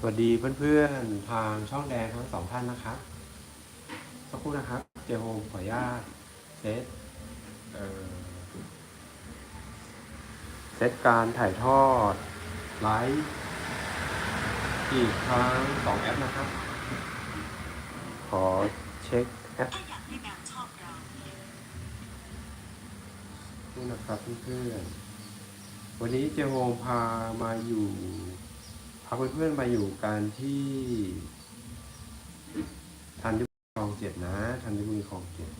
สวัสดีเพื่อนๆ ทางช่องแดงทั้งสองท่านนะครับสักครู่นะครับ เจโฮมขออนุญาตเซตเซตการถ่ายทอด ไลฟ์อีกครั้งสองแอปนะครับ ขอเช็คแอปนี่นะครับเพื่อนๆ วันนี้เจโฮมพามาอยู่ พาเพื่อนๆมาอยู่กันที่ธัญบุรีคลองเจ็ดนะธัญบุรีคลองเจ็ด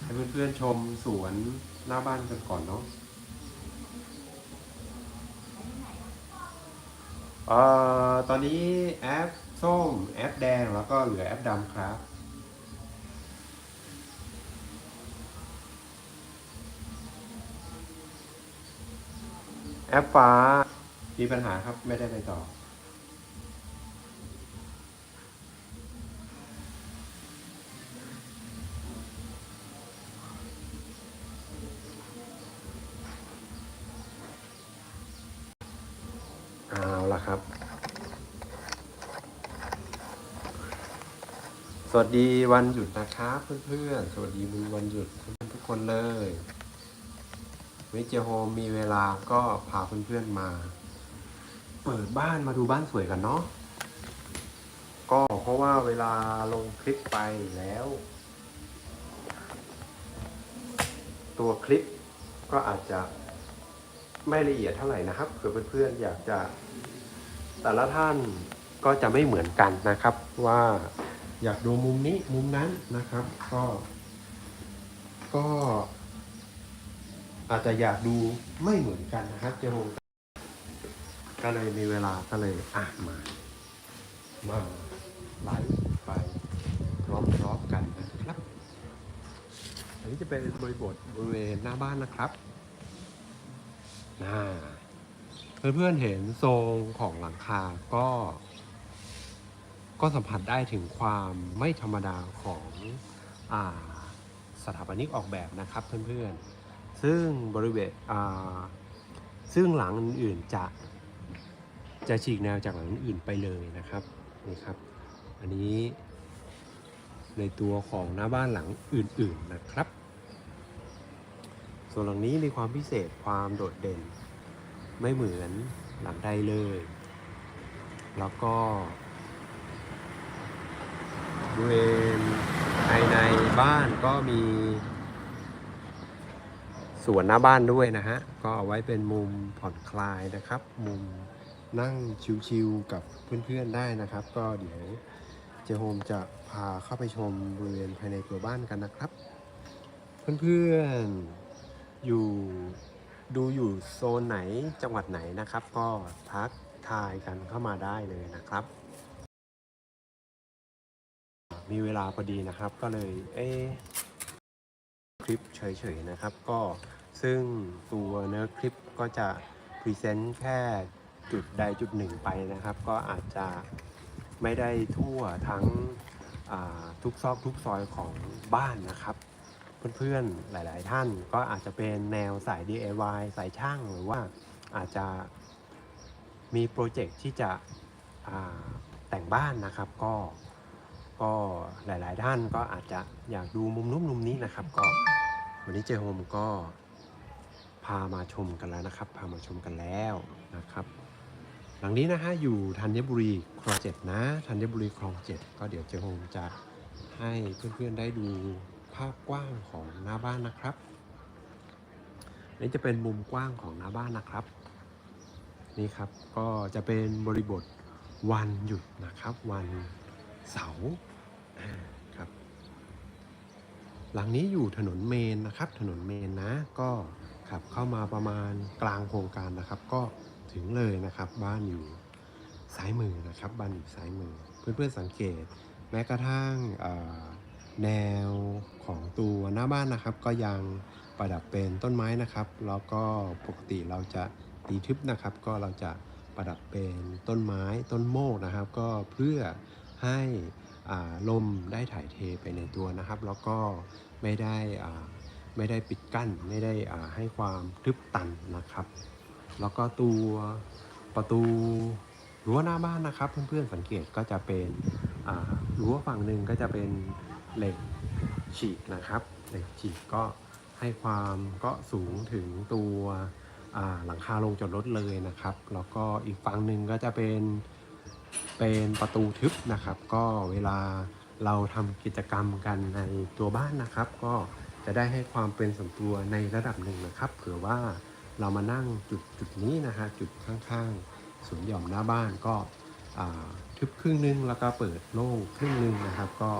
ให้เพื่อนๆชมสวนหน้าบ้านกันก่อนเนาะเอ่อตอนนี้แอปส้มแอปแดงแล้วก็เหลือแอปดำครับแอปฟ้า มีปัญหาครับไม่ได้ไปต่อ เอาละครับ สวัสดีวันหยุดนะครับเพื่อนๆ สวัสดีวันหยุดทุกคนเลยวิจโฮมมีเวลาก็พาเพื่อนๆมา เปิดบ้านมาดูบ้านสวยกันเนาะก็เพราะว่าเวลาลงคลิปไปแล้ว ตัวคลิปก็อาจจะไม่ละเอียดเท่าไหร่นะครับเผื่อเพื่อนๆอยากจะแต่ละท่านก็จะไม่เหมือนกันนะครับ ว่าอยากดูมุมนี้มุมนั้นนะครับ ก็ ก็ อาจจะอยากดูไม่เหมือนกันนะครับเจโฮม ก็เลยมีเวลาก็เลยอะมา มาไลฟ์ไปพร้อมๆกันนะครับ อันนี้จะเป็นบริบทบริเวณหน้าบ้านนะครับน่าเพื่อนๆเห็นทรงของหลังคาก็ ก็สัมผัสได้ถึงความไม่ธรรมดาของอ่าสถาปนิกออกแบบนะครับเพื่อนๆ ซึ่งบริเวณซึ่งหลังอื่นๆจะ จะฉีกแนวจากหลังอื่นไปเลยนะครับนี่ครับ อันนี้ในตัวของหน้าบ้านหลังอื่นๆนะครับ ส่วนหลังนี้มีความพิเศษความโดดเด่น ไม่เหมือนหลังใดเลย แล้วก็บริเวณภายในบ้านก็มีสวนหน้าบ้านด้วยนะฮะ ก็เอาไว้เป็นมุมผ่อนคลายนะครับ มุม นั่งชิวๆกับเพื่อนๆได้นะครับ ก็เดี๋ยวเจโฮมจะพาเข้าไปชมบริเวณภายในตัวบ้านกันนะครับ เพื่อนๆอยู่ดูอยู่โซนไหนจังหวัดไหนนะครับ ก็ทักทายกันเข้ามาได้เลยนะครับ มีเวลาพอดีนะครับก็เลยเอคลิปเฉยๆนะครับ ก็ซึ่งตัวเนื้อคลิปก็จะพรีเซนต์แค่ จุดใดจุดหนึ่งไปนะครับ ก็อาจจะไม่ได้ทั่วทั้งทุกซอกทุกซอยของบ้านนะครับ เพื่อนๆหลายๆท่านก็อาจจะเป็นแนวสาย DIY สายช่างหรือว่าอาจจะมีโปรเจกต์ที่จะแต่งบ้านนะครับก็ก็หลายๆท่านก็อาจจะอยากดูมุมนู้นมุมนี้นะครับ ก็วันนี้เจโฮมก็พามาชมกันแล้วนะครับ พามาชมกันแล้วนะครับ หลังนี้นะฮะอยู่ธัญบุรีคลองเจ็ดนะธัญบุรีคลองเจ็ดก็เดี๋ยวเจโฮมจะให้เพื่อนๆได้ดูภาพกว้างของหน้าบ้านนะครับนี่จะเป็นมุมกว้างของหน้าบ้านนะครับ นี่ครับก็จะเป็นบริบทวันหยุดนะครับ วันเสาร์ครับ หลังนี้อยู่ถนนเมนนะครับ ถนนเมนนะก็ขับเข้ามาประมาณกลางโครงการนะครับ ก็ ถึงเลยนะครับ บ้านอยู่ซ้ายมือนะครับ บ้านอยู่ซ้ายมือ เพื่อนๆสังเกต แม้กระทั่งแนวของตัวหน้าบ้านนะครับ ก็ยังประดับเป็นต้นไม้นะครับ แล้วก็ปกติเราจะตีทึบนะครับ ก็เราจะประดับเป็นต้นไม้ต้นโมกนะครับ ก็เพื่อให้ลมได้ถ่ายเทไปในตัวนะครับ แล้วก็ไม่ได้ไม่ได้ปิดกั้น ไม่ได้ให้ความทึบตันนะครับ แล้วก็ตัวประตูรั้วหน้าบ้านนะครับ เพื่อนๆสังเกตก็จะเป็นรั้วฝั่งหนึ่งก็จะเป็นเหล็กฉีกนะครับ เหล็กฉีกก็ให้ความก็สูงถึงตัวหลังคาลงจอดรถเลยนะครับ แล้วก็อีกฝั่งหนึ่งก็จะเป็นเป็นประตูทึบนะครับ ก็เวลาเราทำกิจกรรมกันในตัวบ้านนะครับ ก็จะได้ให้ความเป็นส่วนตัวในระดับหนึ่งนะครับ เผื่อว่า เรามานั่งจุดจุดนี้นะฮะจุดข้างๆสวนหย่อมหน้าบ้านก็ทึบครึ่งหนึงแล้วก็เปิดโล่งครึ่งหนึงนะครับ ก็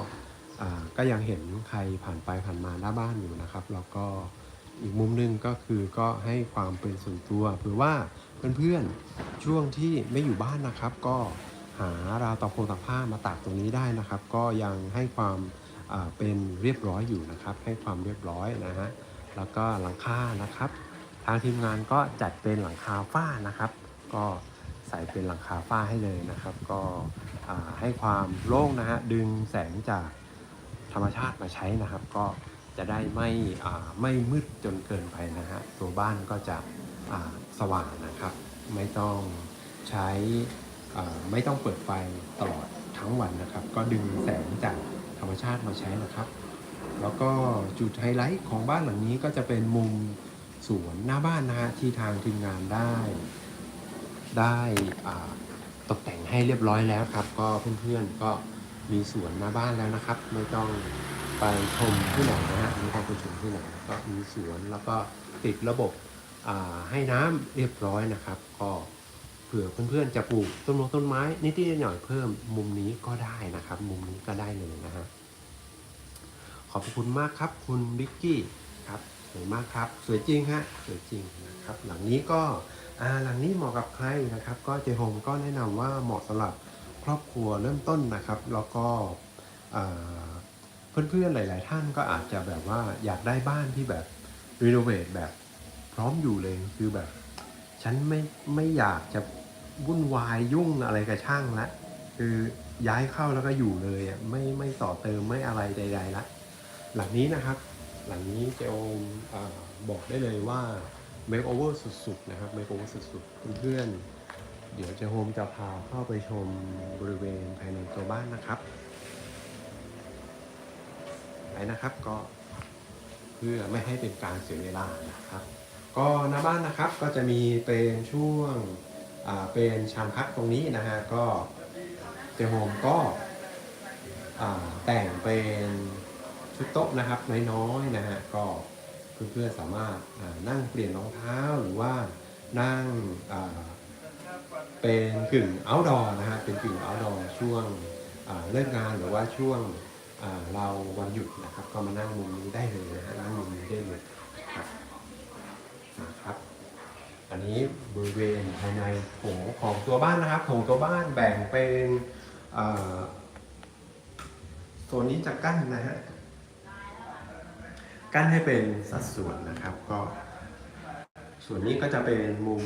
ก็ยังเห็นใครผ่านไปผ่านมาหน้าบ้านอยู่นะครับ แล้วก็อีกมุมหนึงก็คือก็ให้ความเป็นส่วนตัวเผื่อว่าเพื่อนๆช่วงที่ไม่อยู่บ้านนะครับ ก็หาราวตะโพงตากผ้ามาตากตรงนี้ได้นะครับ ก็ยังให้ความเป็นเรียบร้อยอยู่นะครับ ให้ความเรียบร้อยนะฮะแล้วก็หลังคานะครับางทีมงานก็จัดเป็นหลังคาฝ้านะครับ ก็ใส่เป็นหลังคาฝ้าให้เลยนะครับ ก็ให้ความโล่งนะฮะดึงแสงจากธรรมชาติมาใช้นะครับ ก็จะได้ไม่ไม่มืดจนเกินไปนะฮะตัวบ้านก็จะสว่างนะครับ ไม่ต้องใช้ไม่ต้องเปิดไฟตลอดทั้งวันนะครับ ก็ดึงแสงจากธรรมชาติมาใช้นะครับ แล้วก็จุดไฮไลท์ของบ้านหลังนี้ก็จะเป็นมุม สวนหน้าบ้านนะฮะที่ทางทีมงานได้ ได้ตกแต่งให้เรียบร้อยแล้วครับ ก็เพื่อนๆก็มีสวนหน้าบ้านแล้วนะครับ ไม่ต้องไปชมที่ไหนนะฮะไม่ต้องไปชมที่ไหนก็มีสวนแล้วก็ติดระบบให้น้ำเรียบร้อยนะครับ ก็เผื่อเพื่อนๆจะปลูกต้นมงต้นไม้นิดๆหน่อยเพิ่มมุมนี้ก็ได้นะครับ มุมนี้ก็ได้เลยนะฮะขอบคุณมากครับคุณบิ๊กกี้ครับ สวยมากครับ สวยจริงฮะสวยจริงนะครับ หลังนี้ก็หลังนี้เหมาะกับใครนะครับ ก็เจโฮมก็แนะนำว่าเหมาะสำหรับครอบครัวเริ่มต้นนะครับ แล้วก็เพื่อนๆหลาย ๆ ท่านก็อาจจะแบบว่าอยากได้บ้านที่แบบรีโนเวทแบบพร้อมอยู่เลยคือแบบ ฉันไม่ไม่อยากจะวุ่นวายยุ่งอะไรกับช่างละคือย้ายเข้าแล้วก็อยู่เลยอะไม่ไม่ต่อเติมไม่อะไรใด ๆละหลังนี้นะครับ หลังนี้เจโอมอบอกได้เลยว่า make over สุดๆ นะครับ make over สุดๆ เพื่อนๆ เดี๋ยวเจโฮมจะพาเข้าไปชมบริเวณภายในตัวบ้านนะครับไปนะครับก็เพื่อไม่ให้เป็นการเสียเวลานะครับ ก็หน้าบ้านนะครับก็จะมีเป็นช่วงเป็นชามพักตรงนี้นะฮะก็เจโฮมก็แต่งเป็น ชุดโต๊ะนะครับน้อยๆนะฮะก็เพื่อนๆสามารถนั่งเปลี่ยนรองเท้าหรือว่านั่งเป็นกึ่ง outdoor นะฮะเป็นกึ่ง outdoor ช่วงเลิกงานหรือว่าช่วงเราวันหยุดนะครับ ก็มานั่งมุมนี้ได้เลยนะฮะนั่งมุมนี้ได้เลยนะครับ อันนี้บริเวณภายในโถงของตัวบ้านนะครับโถงตัวบ้านแบ่งเป็นโซนนี้จะกั้นนะฮะ กั้นให้เป็นสัดส่วนนะครับก็ ส่วนนี้ก็จะเป็นมุม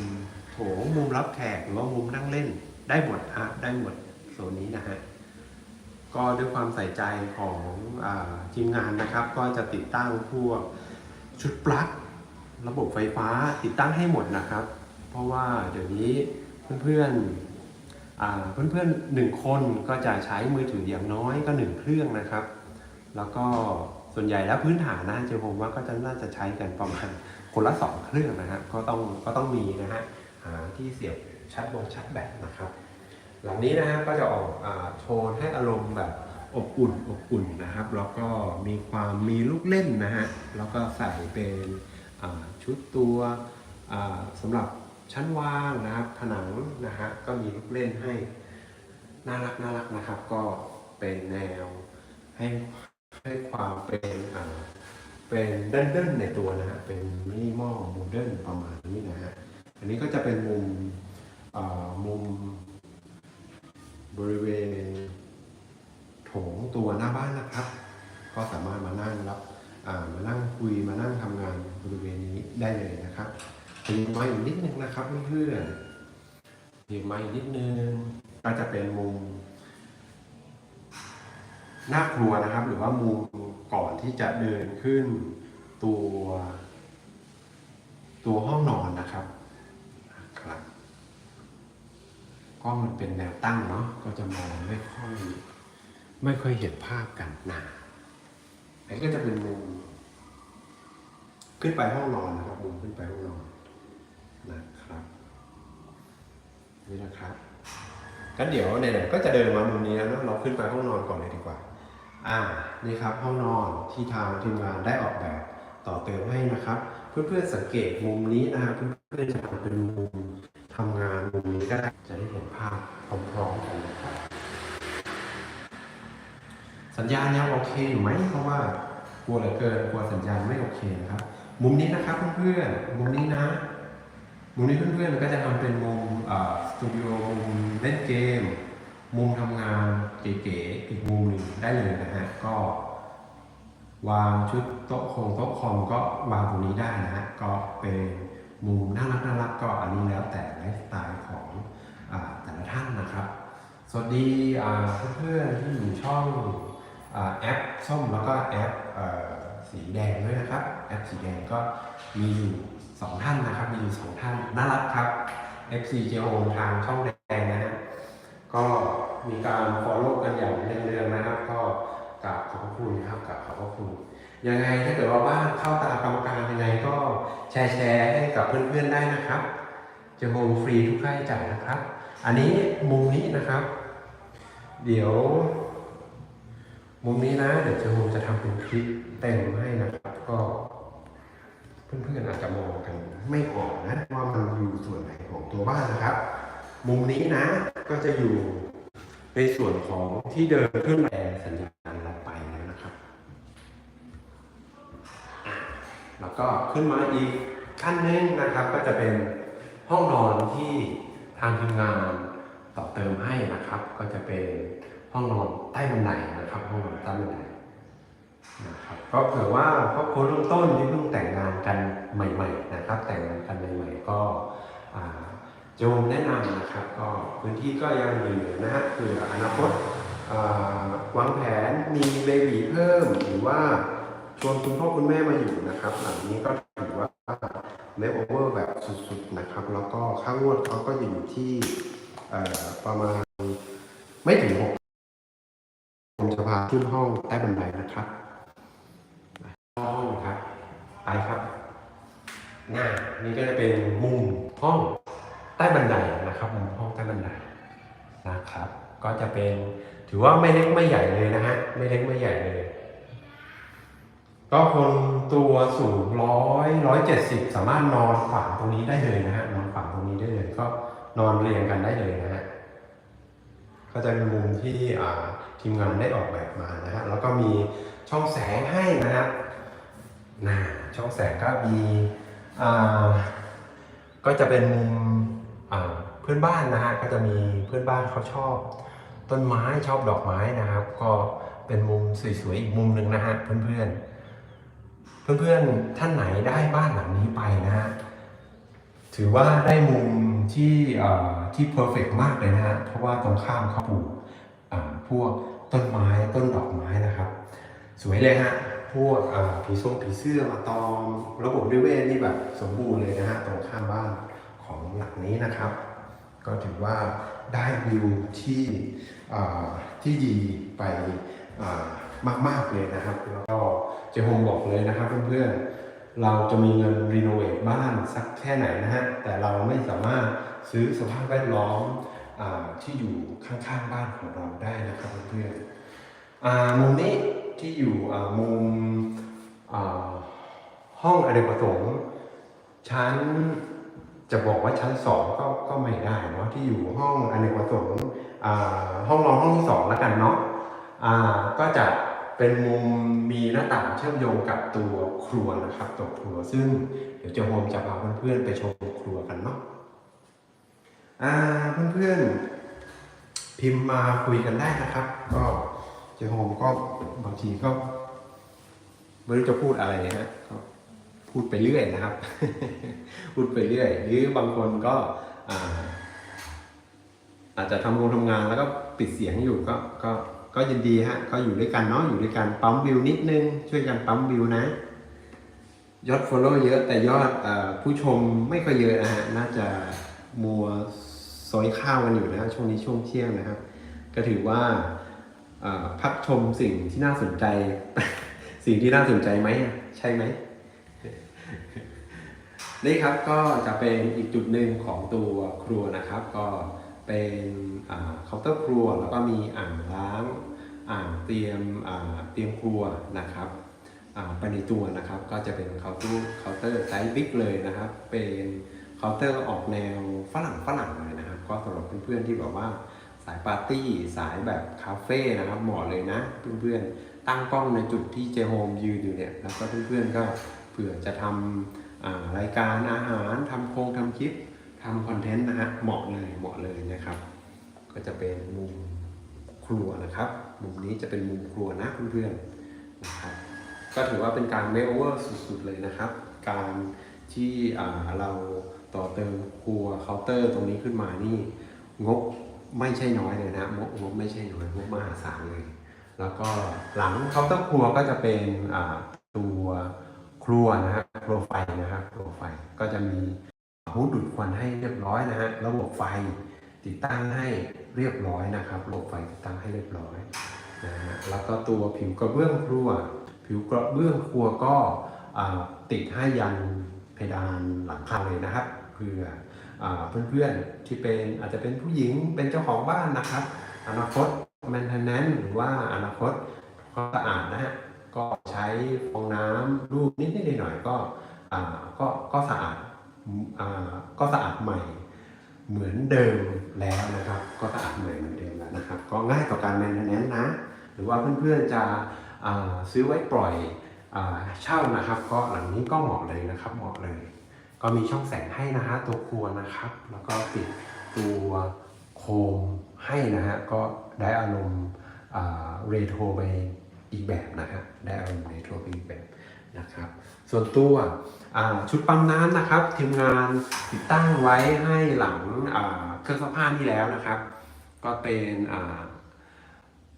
โถงมุมรับแขกหรือว่ามุมนั่งเล่นได้หมดฮะได้หมดโซนนี้นะฮะก็ด้วยความใส่ใจของอทีมงานนะครับ ก็จะติดตั้งพวกชุดปลั๊กระบบไฟฟ้าติดตั้งให้หมดนะครับ เพราะว่าเดี๋ยวนี้เพื่อนๆอ่าเพื่อนหนึ่งคนก็จะใช้มือถืออย่างน้อยก็หนึ่งเครื่องนะครับ แล้วก็ ส่วนใหญ่แล้วพื้นฐานนะเจอผมว่าก็จะน่าจะใช้กันประมาณคนละสองเครื่องนะฮะก็ต้องก็ต้องมีนะฮะหาที่เสียบชาร์จบงชาร์จแบตนะครับ หลังนี้นะฮะก็จะออกอโทนให้อารมณ์แบบอบอุ่นอบอุ่นนะครับ แล้วก็มีความมีลูกเล่นนะฮะแล้วก็ใส่เป็นชุดตัวสำหรับชั้นวางนะครับผนังนะฮะก็มีลูกเล่นให้น่ารักน่ารักนะครับ ก็เป็นแนวให้ ให้ความเป็นเป็นเดินๆในตัวนะฮะเป็นมินิมอลโมเดิร์นประมาณนี้นะฮะอันนี้ก็จะเป็นมุมมุมบริเวณโถงตัวหน้าบ้านนะครับ ก็สามารถมานั่งรับมานั่งคุยมานั่งทำงานบริเวณนี้ได้เลยนะครับเพียงมาอีกนิดนึงนะครับเพื่อนๆเพียงมาอีกนิดนึงก็จะเป็นมุม น้าครัวนะครับ หรือว่ามุมก่อนที่จะเดินขึ้นตัว ตัวห้องนอนนะครับครับกล้องมันเป็นแนวตั้งเนาะก็จะมองไม่ค่อยไม่ค่อยเห็นภาพกันนาอันนี้ก็จะเป็นมุมขึ้นไปห้องนอนนะครับมุมขึ้นไปห้องนอนนะครับนี่นะครับก็เดี๋ยวไหนๆก็จะเดินมามุมนี้แล้วเนะเราขึ้นไปห้องนอนก่อนเลยดีกว่า อ่านี่ครับห้องนอนที่ทางทีมงานได้ออกแบบต่อเติมให้นะครับ เพื่อนๆสังเกตมุมนี้นะครับเพื่อนๆจะทำเป็นมุมทำงานมุมนี้ก็ได้จะได้เห็นภาพพร้อมๆกันนะครับสัญญาณยังโอเคอยู่ไหมเพราะว่ากลัวเหลือเกินกลัวสัญญาณไม่โอเคนะครับ มุมนี้นะครับเพื่อนๆมุมนี้นะมุมนี้เพื่อนๆก็จะทำเป็นมุมสตูดิโอมุมเล่นเกม มุมทำงาน เก๋ๆอีกมุมหนึ่งได้เลยนะฮะก็ วางชุดโต๊ะคงโต๊ะคอมก็วางตรงนี้ได้นะฮะก็เป็นมุมน่ารักน่ารักก็อันนี้แล้วแต่ไลฟ์สไตล์ของอแต่ละท่านนะครับ สวัสดีเพื่อนๆที่อยู่ช่องอแอปส้มแล้วก็แอปอสีแดงด้วยนะครับ แอปสีแดงก็มีอยู่สองท่านนะครับ มีอยู่สองท่านน่ารักครับ FC j o ทางช่องแดงนะฮะก็ มีการ follow กันอย่างเนื่องๆนะครับ ก็กราบขอบพระคุณนะครับกราบขอบพระคุณ ยังไงถ้าเกิดว่าบ้านเข้าตากรรมการยังไงก็แชร์แชร์ให้กับเพื่อนๆได้นะครับ จะโฮมฟรีทุกค่าใช้จ่ายนะครับ อันนี้มุมนี้นะครับ เดี๋ยว มุมนี้นะ เดี๋ยวเจะโฮมจะทำเป็นคลิปเต็มให้นะครับก็เพื่อนๆอาจจะมองกันไม่ออกนะว่ามันอยู่ส่วนไหนของตัวบ้านนะครับ มุมนี้นะก็จะอยู่ ในส่วนของที่เดินขึ้นแอร์สัญญาณเราไปแล้วนะครับแล้วก็ขึ้นมาอีกขั้นหนึงนะครับ ก็จะเป็นห้องนอนที่ทางทีมงานต่อเติมให้นะครับ ก็จะเป็นห้องนอนใต้บันไดนะครับ ห้องนอนใต้บันไดนะครับก็เผื่อว่าครอบครัวเริ่มต้นที่เพิ่งแต่งงานกันใหม่ ๆ นะครับ แต่งงานกันใหม่ ๆ ก็ โจมแนะนำนะครับก็พื้นที่ก็ยังเหลือนะฮะเผื่ออนาคตวางแผนมีเบบีเพิ่มหรือว่าชวนคุณพ่อคุณแม่มาอยู่นะครับ หลังนี้ก็ถือว่าเลเวอร์แบบสุดๆนะครับ แล้วก็ค่างวดเขาก็อยู่ที่ประมาณไม่ถึงหกผมจะพาขึ้นห้องใต้บันไดนะครับห้องครับไปครับหน้านี่ก็จะเป็นมุมห้อง ใต้บันไดนะครับมุมห้องใต้บันไดนะครับ ก็จะเป็นถือว่าไม่เล็กไม่ใหญ่เลยนะฮะไม่เล็กไม่ใหญ่เลยก็คนตัวสูงร้อยร้อยเจ็ดสิบสามารถนอนฝังตรงนี้ได้เลยนะฮะนอนฝังตรงนี้ได้เลย ก็นอนเรียงกันได้เลยนะฮะก็จะเป็นมุมที่อ่าทีมงานได้ออกแบบมานะฮะแล้วก็มีช่องแสงให้นะฮะน่ช่องแสงก็มีอ่าก็จะเป็นมุม เพื่อนบ้านนะฮะก็จะมีเพื่อนบ้านเขาชอบ ต้นไม้ชอบดอกไม้นะครับ ก็เป็นมุมสวยๆอีกมุมหนึ่งนะฮะเพื่อนๆ เพื่อนๆท่านไหนได้บ้านหลังนี้ไปนะฮะถือว่าได้มุมที่ที่เพอร์เฟกมากเลยนะฮะเพราะว่าตรงข้ามเขาปลูกพวกต้นไม้ต้นดอกไม้นะครับ สวยเลยฮะพวกผีส้มผีเสื้อมาตอม ระบบนิเวศนี่แบบสมบูรณ์เลยนะฮะตรงข้ามบ้าน หลังนี้นะครับ ก็ถือว่าได้วิวที่ที่ดีไปมาก ๆ เลยนะครับ แล้วก็เจโฮมบอกเลยนะครับเพื่อนๆ เราจะมีเงินรีโนเวทบ้านสักแค่ไหนนะฮะ แต่เราไม่สามารถซื้อสภาพแวดล้อมอที่อยู่ข้างๆบ้านของเราได้นะครับเพื่อนๆมุมนี้ที่อยู่มุมห้องอเนกประสงค์ชั้น จะบอกว่าชั้นสองก็ก็ไม่ได้เนาะที่อยู่ห้องอเนกประสงค์ห้องนอนห้องที่สองแล้วกันเนาะก็จะเป็นมุมมีหน้าต่างเชื่อมโยงกับตัวครัวนะครับตัวครัวซึ่งเดี๋ยวเจะโฮมจะพาเพื่อนๆไปชมครัวกันเนาะเพื่อนๆพิมพ์มาคุยกันได้นะครับ ก็เจะโฮมก็บางทีก็ไม่รู้จะพูดอะไรนะฮะ พูดไปเรื่อยนะครับ พูดไปเรื่อย หรือบางคนก็อาอาจจะทำงานทำงานแล้วก็ปิดเสียงอยู่ก็ก็ก็ยินดีฮะก็อยู่ด้วยกันเนาะอยู่ด้วยกันปั๊มวิวนิดนึง ช่วยกันปั๊มวิวนะ ยอด follow เยอะแต่ยอดอผู้ชมไม่ค่อยเยอะนะฮะน่าจะมัวซอยข้าวกันอยู่นะช่วงนี้ช่วงเที่ยงนะครับ ก็ถือว่าพักชมสิ่งที่น่าสนใจ สิ่งที่น่าสนใจไหมใช่ไหม นี่ครับก็จะเป็นอีกจุดหนึ่งของตัวครัวนะครับ ก็เป็นเคาน์เตอร์ครัว แล้วก็มีอ่างล้างอ่างเตรียมเตรียมครัวนะครับอ่าไปในตัวนะครับ ก็จะเป็นเคาน์เตอร์เคาน์เตอร์ไซส์บิ๊กเลยนะครับ เป็นเคาน์เตอร์ออกแนวฝรั่งฝรั่งเลยนะครับ ก็สำหรับเพื่อนๆที่แบบว่าสายปาร์ตี้สายแบบคาเฟ่นะครับเหมาะเลยนะ เพื่อนๆตั้งกล้องในจุดที่เจโฮมยืนอยู่เนี่ยแล้วก็เพื่อนๆก็เผื่อจะทำอ่า รายการอาหารทำโครงทำคลิปทำคอนเทนต์นะฮะเหมาะเลยเหมาะเลยนะครับ ก็จะเป็นมุมครัวนะครับ มุมนี้จะเป็นมุมครัวนะเพื่อนๆนะครับก็ถือว่าเป็นการเมคโอเวอร์สุดๆเลยนะครับ การที่เราต่อเติมครัวเคาน์เตอร์ตรงนี้ขึ้นมานี่งบไม่ใช่น้อยเลยนะงบงบไม่ใช่น้อยงบมหาศาลเลย แล้วก็หลังเคาน์เตอร์ครัวก็จะเป็นตัวครัวนะฮะ โปรไฟล์นะครับโปรไฟล์ก็จะมีฮูดดูดควันให้เรียบร้อยนะฮะระบบไฟติดตั้งให้เรียบร้อยนะครับระบบไฟติดตั้งให้เรียบร้อยนะฮะแล้วก็ตัวผิวกระเบื้องครัว ผิวกระเบื้องครัวก็ติดให้ยันเพดานหลังคาเลยนะครับเพื่อเพื่อนๆที่เป็นอาจจะเป็นผู้หญิงเป็นเจ้าของบ้านนะครับ อนาคตแมนเทนแนนหรือว่าอนาคตก็สะอาดนะฮะ ใช้ฟองน้ำรูปนิดๆหน่อยก็อ่าก็ก็สะอาดก็สะอาดใหม่เหมือนเดิมแล้วนะครับ ก็สะอาดใหม่เหมือนเดิมแล้วนะครับ ก็ง่ายต่อการแมนแนนนะ หรือว่าเพื่อนๆจะซื้อไว้ปล่อยเช่านะครับ ก็หลังนี้ก็เหมาะเลยนะครับเหมาะเลย ก็มีช่องแสงให้นะฮะตัวครัวนะครับ แล้วก็ปิดตัวโคมให้นะฮะก็ได้อารมณ์เรโทรไป อีกแบบนะฮะได้อารมณ์เรโทรไปอีกแบบนะครับ ส่วนตัวชุดปั๊มน้ำนะครับทีมงานติดตั้งไว้ให้หลังเครื่องซักผ้าที่แล้วนะครับ ก็เป็น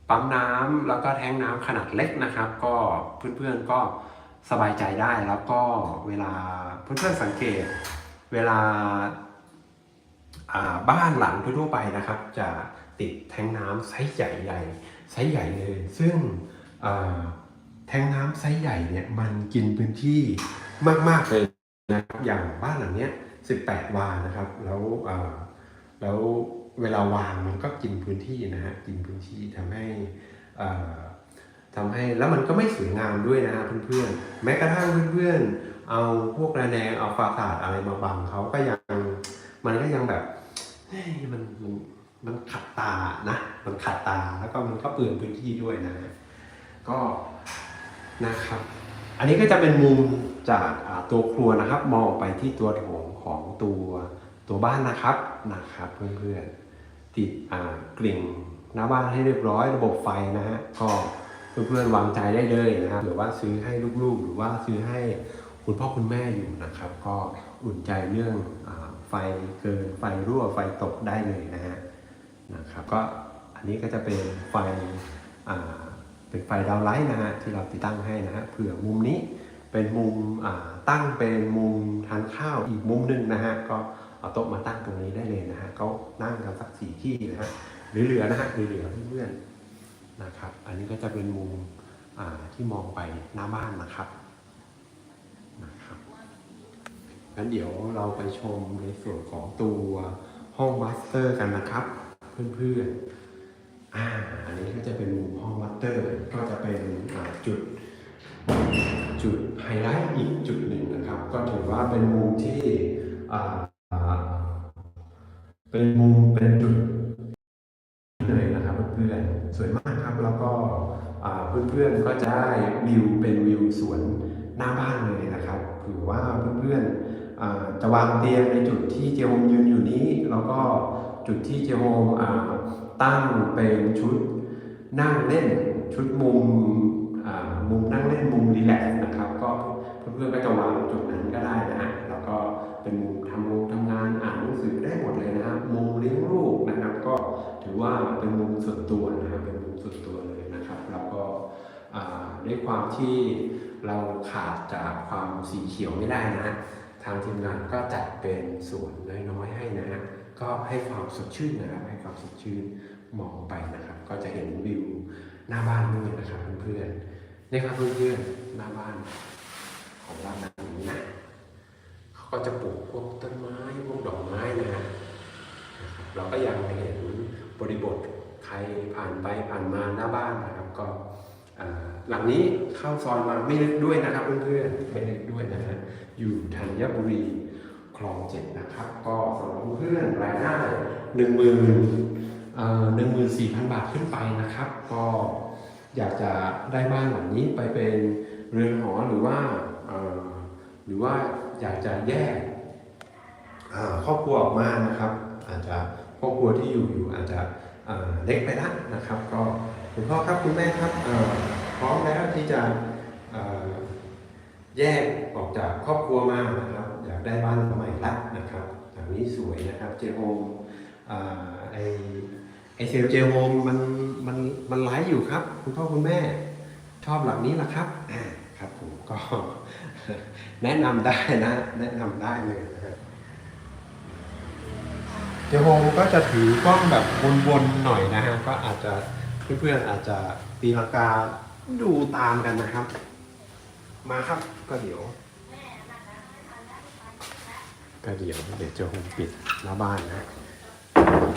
ปั๊มน้ำแล้วก็แท้งน้ำขนาดเล็กนะครับ ก็เพื่อนๆก็สบายใจได้แล้วก็เวลาเพื่อนๆสังเกตเวลาาบ้านหลังทั่วๆไปนะครับ จะติดแท้งน้ำไซส์ใหญ่ๆไซส์ใหญ่เลย ซึ่ง แทงน้ำไซส์ใหญ่เนี่ยมันกินพื้นที่มาก ๆ เลยนะครับอย่างบ้านหลังเนี้ย18 วานะครับ แล้วแล้วเวลาวางมันก็กินพื้นที่นะฮะกินพื้นที่ทำให้เอ่อทำให้แล้วมันก็ไม่สวยงามด้วยนะฮะเพื่อนๆ แม้กระทั่งเพื่อนๆ เอาพวกระแนงเอาฟาสาดอะไรมาบังเขาก็ยังมันก็ยังแบบมันมันมันขัดตานะ มันขัดตาแล้วก็มันก็เปลืองพื้นที่ด้วยนะ ก็นะครับ อันนี้ก็จะเป็นมุมจากตัวครัวนะครับ มองไปที่ตัวโถงของตัวตัวบ้านนะครับนะครับ เพื่อนๆติดกลิ่งหน้าบ้านให้เรียบร้อยระบบไฟนะฮะก็เพื่อนๆวางใจได้เลยนะครับหรือว่าซื้อให้ลูกๆ หรือว่าซื้อให้คุณพ่อคุณแม่อยู่นะครับ ก็อุ่นใจเรื่องอไฟเกินไฟรั่วไฟตกได้เลยนะฮะนะครับ ก็อันนี้ก็จะเป็นไฟ เป็นไฟดาวไลท์นะฮะที่เราติดตั้งให้นะฮะเผื่อมุมนี้เป็นมุมตั้งเป็นมุมทานข้าวอีกมุมหนึ่งนะฮะก็เอาโต๊ะมาตั้งตรงนี้ได้เลยนะฮะก็นั่งกันสักสี่ที่นะฮะหรือเหลือนะฮะหรือเหลือเพื่อนๆนะครับ อันนี้ก็จะเป็นมุมที่มองไปหน้าบ้านนะครับนะครับงั้นเดี๋ยวเราไปชมในส่วนของตัวห้องมาสเตอร์กันนะครับ เพื่อนๆ อ่าอันนี้ก็จะเป็นมุมห้องมัตเตอร์ ก็จะเป็นจุดจุดไฮไลท์อีกจุดหนึ่งนะครับ ก็ถือว่าเป็นมุมที่เป็นมุมเป็นจุดเลยนะครับเพื่อนๆสวยมากครับแล้วก็เพื่อนๆก็จะได้วิวเป็นวิวสวนหน้าบ้านเลยนะครับถือว่าเพื่อนๆจะวางเตียงในจุดที่เจมยืนอยู่นี้ แล้วก็ จุดที่เจโฮมตั้งเป็นชุดนั่งเล่นชุดมุมมุมนั่งเล่นมุมรีแลกซ์นะครับ ก็เพื่อนๆก็จะวางจุดนั้นก็ได้นะฮะแล้วก็เป็นมุมทำงานทำงานอ่านหนังสือได้หมดเลยนะครับมุมเลี้ยงลูกนะครับ ก็ถือว่าเป็นมุมส่วนตัวนะครับเป็นมุมส่วนตัวเลยนะครับ แล้วก็ด้วยความที่เราขาดจากความสีเขียวไม่ได้นะฮะทางทีมงานก็จัดเป็นส่วนน้อยๆให้นะฮะ ก็ให้ความสดชื่นนะครับให้ความสดชื่นมองไปนะครับ ก็จะเห็นวิวหน้าบ้านด้วยนะครับเพื่อนๆนี่ครับเพื่อนๆหน้าบ้านของบ้านหลังนี้นะเขาก็จะปลูกพวกต้นไม้พวกดอกไม้นะฮะนะครับเราก็ยังเห็นบริบทใครผ่านไปผ่านมาหน้าบ้านนะครับ ก็หลังนี้เข้าซอยมาไม่ลึกด้วยนะครับเพื่อนๆไม่ลึกด้วยนะฮะอยู่ธัญบุรี คลองเจ็ดนะครับ ก็สำหรับเพื่อนรายได้หนึ่งหมื่นหนึ่งหมื่นสี่พันบาทขึ้นไปนะครับ ก็อยากจะได้บ้านหลังนี้ไปเป็นเรือนหอหรือว่าเอ่อหรือว่าอยากจะแยกครอบครัวออกมานะครับ อาจจะครอบครัวที่อยู่อยู่อาจจะเล็กไปละนะครับ ก็คุณพ่อครับคุณแม่ครับพร้อมแล้วที่จะแยกออกจากครอบครัวมานะครับ ได้บ้านใหม่ละนะครับหลังนี้สวยนะครับเจโฮมอ่าไอไอเซลเจโฮมมันมันมันไลฟ์อยู่ครับ คุณพ่อคุณแม่ชอบหลังนี้ละครับอ่าครับผมก็แนะนำได้นะ แนะนำได้เลยนะครับเจโฮมก็จะถือกล้องแบบวนๆหน่อยนะฮะก็อาจจะเพื่อนๆอาจจะตีลังกาดูตามกันนะครับ มาครับก็เดี๋ยว ก็เดี๋ยวเดี๋ยวจะโฮมปิดหน้าบ้านนะ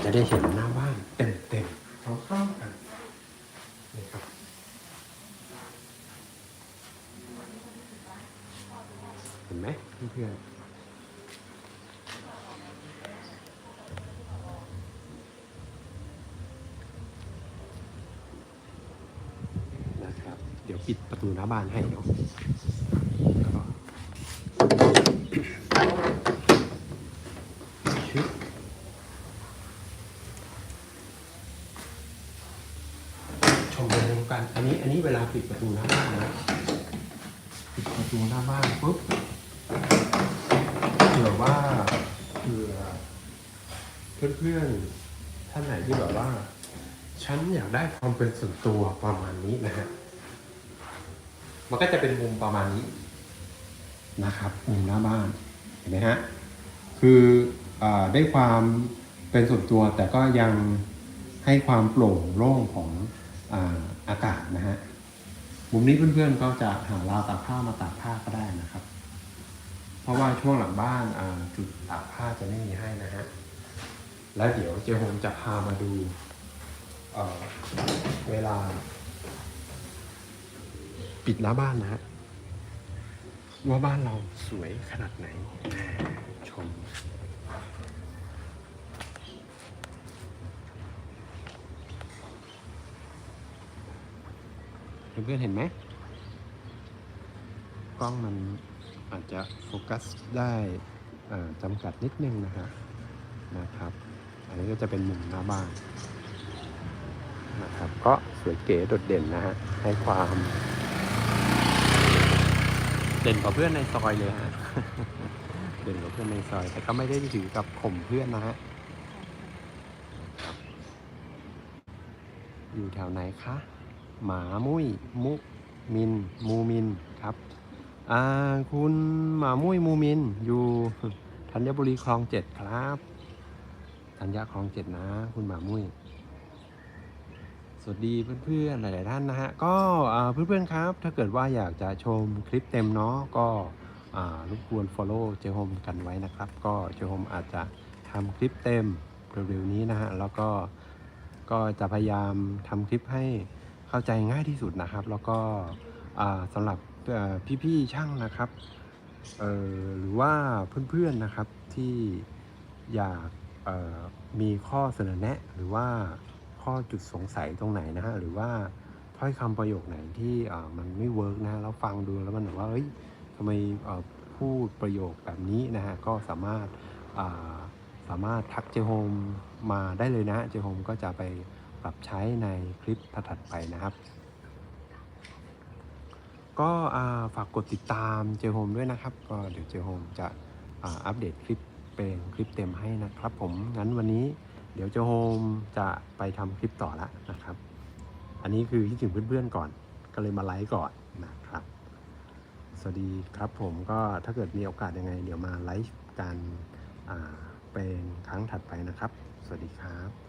จะได้เห็นหน้าบ้านเต็มเต็มเข้าๆกันนี่ครับเห็นไหมเพื่อนนะครับ เดี๋ยวปิดประตูหน้าบ้านให้เนาะก็ชึบชมบรรยากาศอันนี้ อันนี้เวลา ปิดประตูหน้าบ้านนะปิดประตูหน้าบ้านปุ๊บเผื่อว่าเผื่อเพื่อนๆท่านไหนที่แบบว่า ฉันอยากได้ความเป็นส่วนตัวประมาณนี้นะฮะมันก็จะเป็นมุมประมาณนี้นะครับมุมหน้าบ้านเห็นไหมฮะคืออได้ความเป็นส่วนตัวแต่ก็ยังให้ความโปร่งโล่งของอาอากาศนะฮะ มุมนี้เพื่อนๆก็จะหาราวตากผ้ามาตากผ้าก็ได้นะครับ เพราะว่าช่วงหลังบ้านจุดตากผ้าจะไม่มีให้นะฮะ แล้วเดี๋ยวเจโฮมจะพามาดูเเวลา ปิดหน้าบ้านนะฮะว่าบ้านเราสวยขนาดไหนชม เพื่อนๆเห็นไหมกล้องมันอาจจะโฟกัสได้จำกัดนิดนึงนะฮะนะครับ อันนี้ก็จะเป็นมุมหน้าบ้านนะครับก็สวยเก๋โดดเด่นนะฮะให้ความเด่นกว่าเพื่อนในซอยเลยฮะเด่นกว่าเพื่อนในซอย แต่ก็ไม่ได้ถือกับข่มเพื่อนนะฮะอยู่แถวไหนคะ หมามุ้ยมุมิน มูมินครับอ่าคุณหมามุ้ยมูมินอยู่ธัญบุรีคลองเจ็ดครับธัญญาคลองเจ็ดนะ คุณหมามุ้ยสวัสดีเพื่อนๆหลายๆท่านนะฮะก็อ่าเพื่อนๆครับ ถ้าเกิดว่าอยากจะชมคลิปเต็มเนาะก็รบกวน follow เจโฮมกันไว้นะครับ ก็เจโฮมอาจจะทำคลิปเต็มเร็วๆนี้นะฮะแล้วก็ก็จะพยายามทำคลิปให้ เข้าใจง่ายที่สุดนะครับ แล้วก็อ่าสำหรับพี่ๆช่างนะครับหรือว่าเพื่อนๆนะครับที่อยากมีข้อเสนอแนะ หรือว่าข้อจุดสงสัยตรงไหนนะฮะหรือว่าถ้อยคำประโยคไหนที่มันไม่เวิร์กนะฮะแล้วฟังดูแล้วมันแบบว่าเฮ้ยทำไมพูดประโยคแบบนี้นะฮะก็สามารถาสามารถทักเจโฮมมาได้เลยนะเจโฮมก็จะไป ปรับใช้ในคลิปถัดไปนะครับ ก็ฝากกดติดตามเจโฮมด้วยนะครับ ก็เดี๋ยวเจโฮมจะอัปเดตคลิปเป็นคลิปเต็มให้นะครับ ผมงั้นวันนี้เดี๋ยวเจโฮมจะไปทำคลิปต่อล้วนะครับ อันนี้คือคิดถึงเพื่อนๆก่อน ก็เลยมาไลฟ์ก่อนนะครับ สวัสดีครับผมก็ถ้าเกิดมีโอกาสยังไง เดี๋ยวมาไลฟ์กันอ่าไปเป็นครั้งถัดไปนะครับ สวัสดีครับ